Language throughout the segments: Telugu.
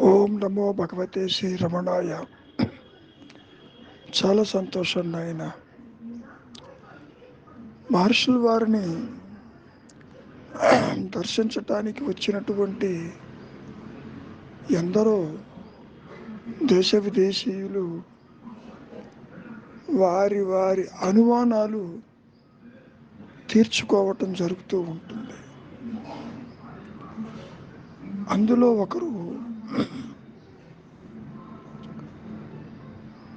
ఓం నమో భగవతే శ్రీ రమణాయ. చాలా సంతోషం నాయన. మహర్షుల వారిని దర్శించటానికి వచ్చినటువంటి ఎందరో దేశ విదేశీయులు వారి వారి అనుమానాలు తీర్చుకోవటం జరుగుతూ ఉంటుంది. అందులో ఒకరు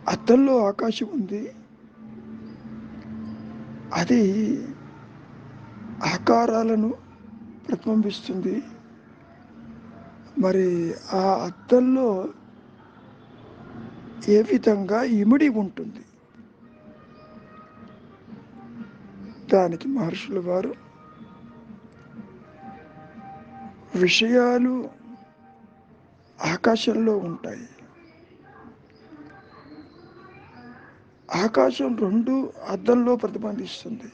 అద్దంలో ఆకాశం ఉంది. అది ఆకారాలను ప్రతిబింబిస్తుంది. మరి ఆ అద్దంలో ఏ విధంగా ఇమిడి ఉంటుంది? దానికి మహర్షుల వారు విషయాలు ఆకాశంలో ఉంటాయి. ఆకాశం రెండు అద్దంలో ప్రతిబంధిస్తుంది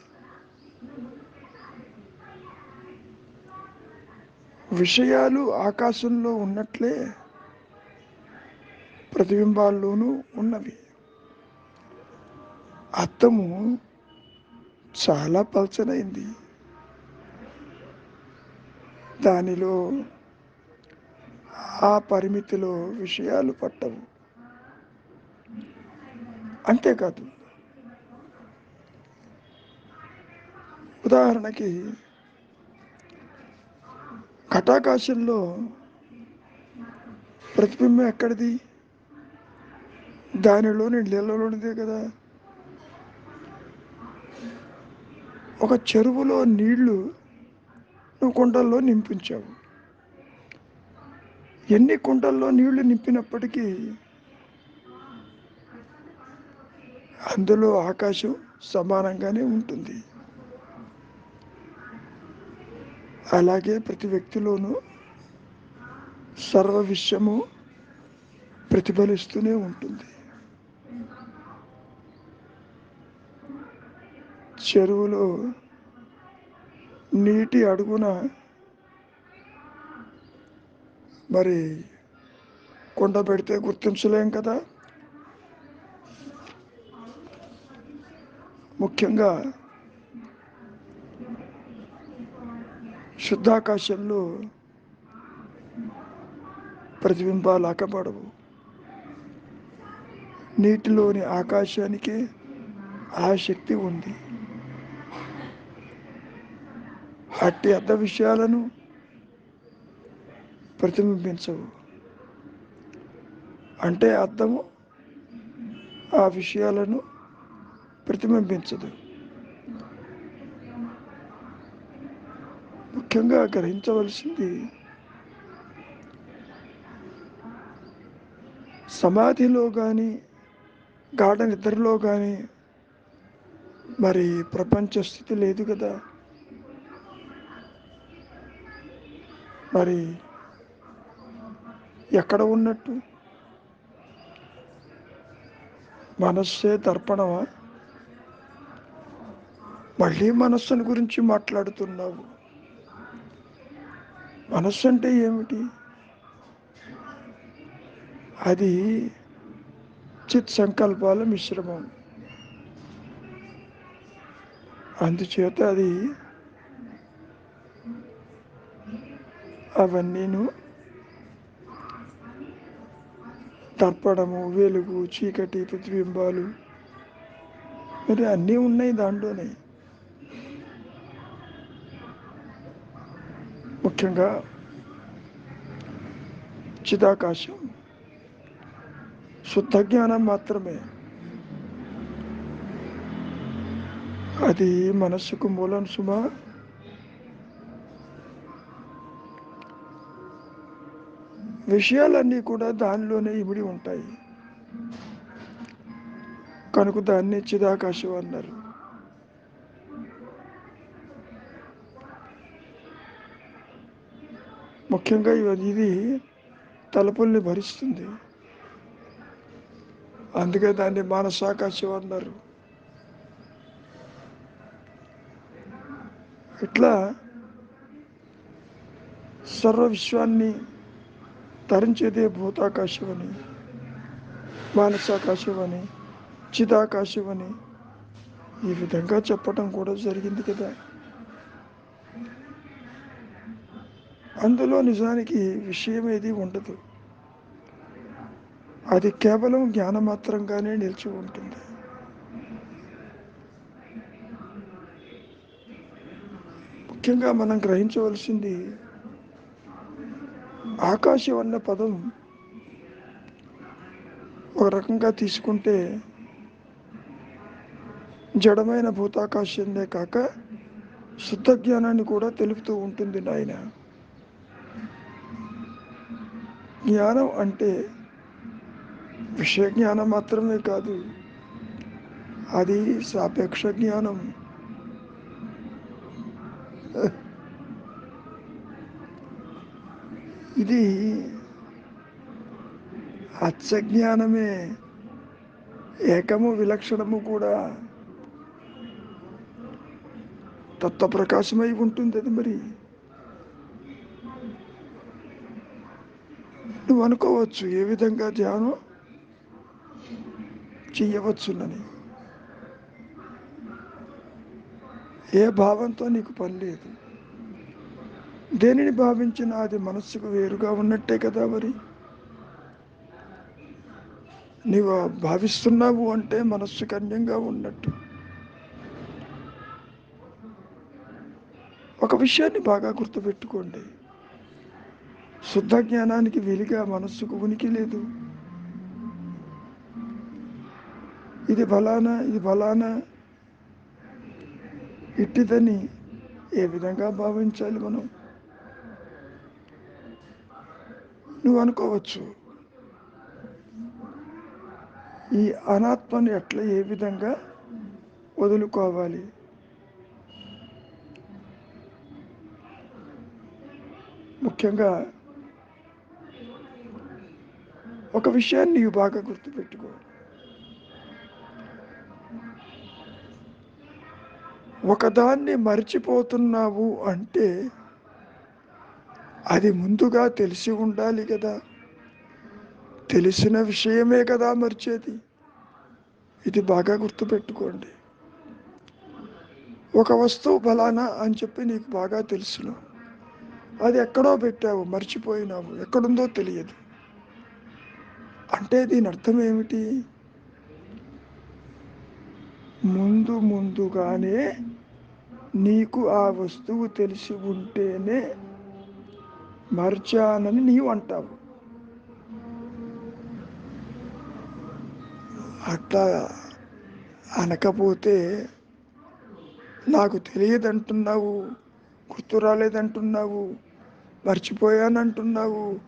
విషయాలు ఆకాశంలో ఉన్నట్లే ప్రతిబింబాల్లోనూ ఉన్నవి. అద్దము చాలా పల్చనైంది. దానిలో ఆ పరిమితిలో విషయాలు పట్టవు. అంతేకాదు ఉదాహరణకి ఘటాకాశంలో ప్రతిబింబం ఎక్కడిది? దానిలోని నీళ్ళలోనిదే కదా. ఒక చెరువులో నీళ్ళు నువ్వు కుండల్లో నింపించావు. ఎన్ని కుంటల్లో నీళ్ళు నింపినప్పటికీ అందులో ఆకాశం సమానంగానే ఉంటుంది. అలాగే ప్రతి వ్యక్తిలోనూ సర్వ విషయము ప్రతిఫలిస్తూనే ఉంటుంది. చెరువులో నీటి అడుగున మరి కొండ పెడితే గుర్తించలేం కదా? ముఖ్యంగా శుద్ధాకాశంలో ప్రతిబింబాలు ఆకపడవు. నీటిలోని ఆకాశానికి ఆ శక్తి ఉంది. అట్టి అర్థ విషయాలను ప్రతిబింబించవు అంటే అర్థము ఆ విషయాలను ప్రతిబింబించదు. ముఖ్యంగా గ్రహించవలసింది సమాధిలో కానీ గాఢ నిద్రలో కానీ మరి ప్రపంచ స్థితి లేదు కదా. మరి ఎక్కడ ఉన్నట్టు? మనస్సే దర్పణమా మళ్ళీ మనస్సుని గురించి మాట్లాడుతున్నావు. మనస్సు అంటే ఏమిటి? అది చిత్ సంకల్పాల మిశ్రమం. అందుచేత అది అవన్నీను తర్పణము వెలుగు చీకటి ప్రతిబింబాలు. మరి అన్నీ ఉన్నాయి దాంట్లోనే. ముఖ్యంగా చిదాకాశం. శుద్ధ జ్ఞానం మాత్రమే. అది మనస్సుకు మూలం సుమా. విషయాలన్నీ కూడా దానిలోనే ఇమిడి ఉంటాయి. కనుక దాన్ని చిదాకాశం అన్నారు. ముఖ్యంగా ఇది తలుపుల్ని భరిస్తుంది. అందుకే దాన్ని మానసాకాశం అన్నారు. ఇట్లా సర్వ విశ్వాన్ని తరించేదే భూతాకాశమని మానసాకాశమని చిదాకాశమని. ఈ విధంగా చెప్పటం కూడా జరిగింది కదా. అందులో నిజానికి విషయం ఏది ఉండదు. అది కేవలం జ్ఞానమాత్రంగానే నిలిచి ఉంటుంది. ముఖ్యంగా మనం గ్రహించవలసింది ఆకాశం అన్న పదం ఒక రకంగా తీసుకుంటే జడమైన భూతాకాశందే కాక శుద్ధ జ్ఞానాన్ని కూడా తెలుపుతూ ఉంటుంది నాయన. జ్ఞానం అంటే విషయ జ్ఞానం మాత్రమే కాదు అది సాపేక్ష జ్ఞానం. ఇది అచ్చజ్ఞానమే ఏకము విలక్షణము కూడా తత్వప్రకాశమై ఉంటుంది అది మరి. నువ్వు అనుకోవచ్చు ఏ విధంగా ధ్యానం చెయ్యవచ్చునని. ఏ భావంతో నీకు పని లేదు. దేనిని భావించినా అది మనస్సుకు వేరుగా ఉన్నట్టే కదా మరి? నీవు భావిస్తున్నావు అంటే మనస్సుకు అన్యంగా ఉన్నట్టు. ఒక విషయాన్ని బాగా గుర్తుపెట్టుకోండి. శుద్ధ జ్ఞానానికి వీలుగా మనస్సుకు ఉనికి లేదు. ఇది బలానా ఇది బలానా? ఇట్టిదని ఏ విధంగా భావించాలి మనం? నువ్వు అనుకోవచ్చు ఈ అనాత్మను ఎట్లా ఏ విధంగా వదులుకోవాలి? ముఖ్యంగా ఒక విషయాన్ని నీవు బాగా గుర్తుపెట్టుకో. ఒకదాన్ని మర్చిపోతున్నావు అంటే అది ముందుగా తెలిసి ఉండాలి కదా. తెలిసిన విషయమే కదా మర్చేది. ఇది బాగా గుర్తుపెట్టుకోండి. ఒక వస్తువు ఫలానా అని చెప్పి నీకు బాగా తెలుసును. అది ఎక్కడో పెట్టావు మర్చిపోయినావు ఎక్కడుందో తెలియదు. అంటే దీని అర్థం ఏమిటి? ముందు ముందుగానే నీకు ఆ వస్తువు తెలిసి ఉంటేనే మర్చానని నీవు అంటావు. అట్లా అనకపోతే నాకు తెలియదంటున్నావు గుర్తు రాలేదంటున్నావు మర్చిపోయానంటున్నావు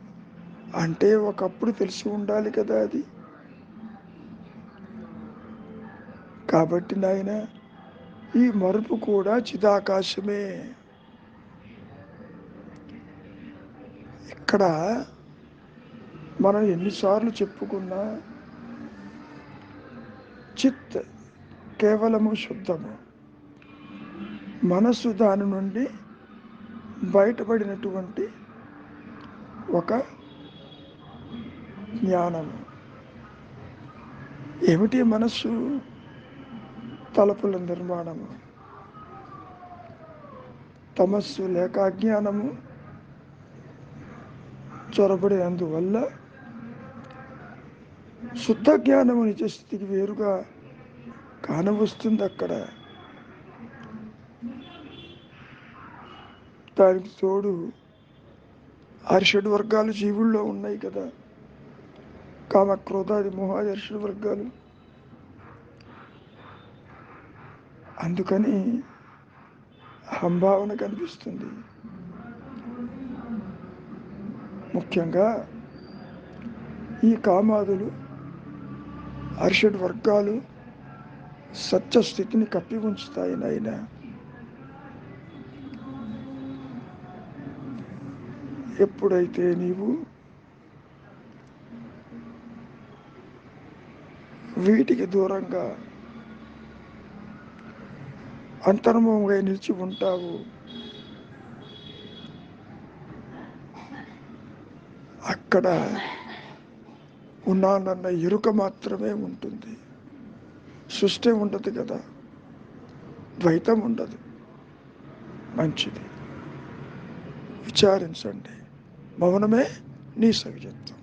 అంటే ఒకప్పుడు తెలిసి ఉండాలి కదా అది. కాబట్టి నాయన ఈ మరుపు కూడా చిదాకాశమే. ఇక్కడ మనం ఎన్నిసార్లు చెప్పుకున్నా చిత్ కేవలము శుద్ధము మనస్సు దాని నుండి బయటపడినటువంటి ఒక జ్ఞానము. ఏమిటి మనస్సు తలపుల నిర్మాణము? తమస్సు లేక అజ్ఞానము. చొరబడినందువల్ల శుద్ధ జ్ఞానము నిజ స్థితికి వేరుగా కానవస్తుంది అక్కడ దానికి తోడు అరిషడ్ వర్గాలు జీవుల్లో ఉన్నాయి కదా. కామ క్రోధాది మోహాది అరిషడ్ వర్గాలు. అందుకని అహంభావన కనిపిస్తుంది. ముఖ్యంగా ఈ కామాదులు అరిషడ్ వర్గాలు సత్యస్థితిని కప్పి ఉంచుతాయి నాయన. ఎప్పుడైతే నీవు వీటికి దూరంగా అంతర్ముఖంగా నిలిచి ఉంటావు అక్కడ ఉన్నానన్న ఎరుక మాత్రమే ఉంటుంది. సృష్టి ఉండదు కదా. ద్వైతం ఉండదు. మంచిది. విచారించండి. మౌనమే నీ సహజత్వం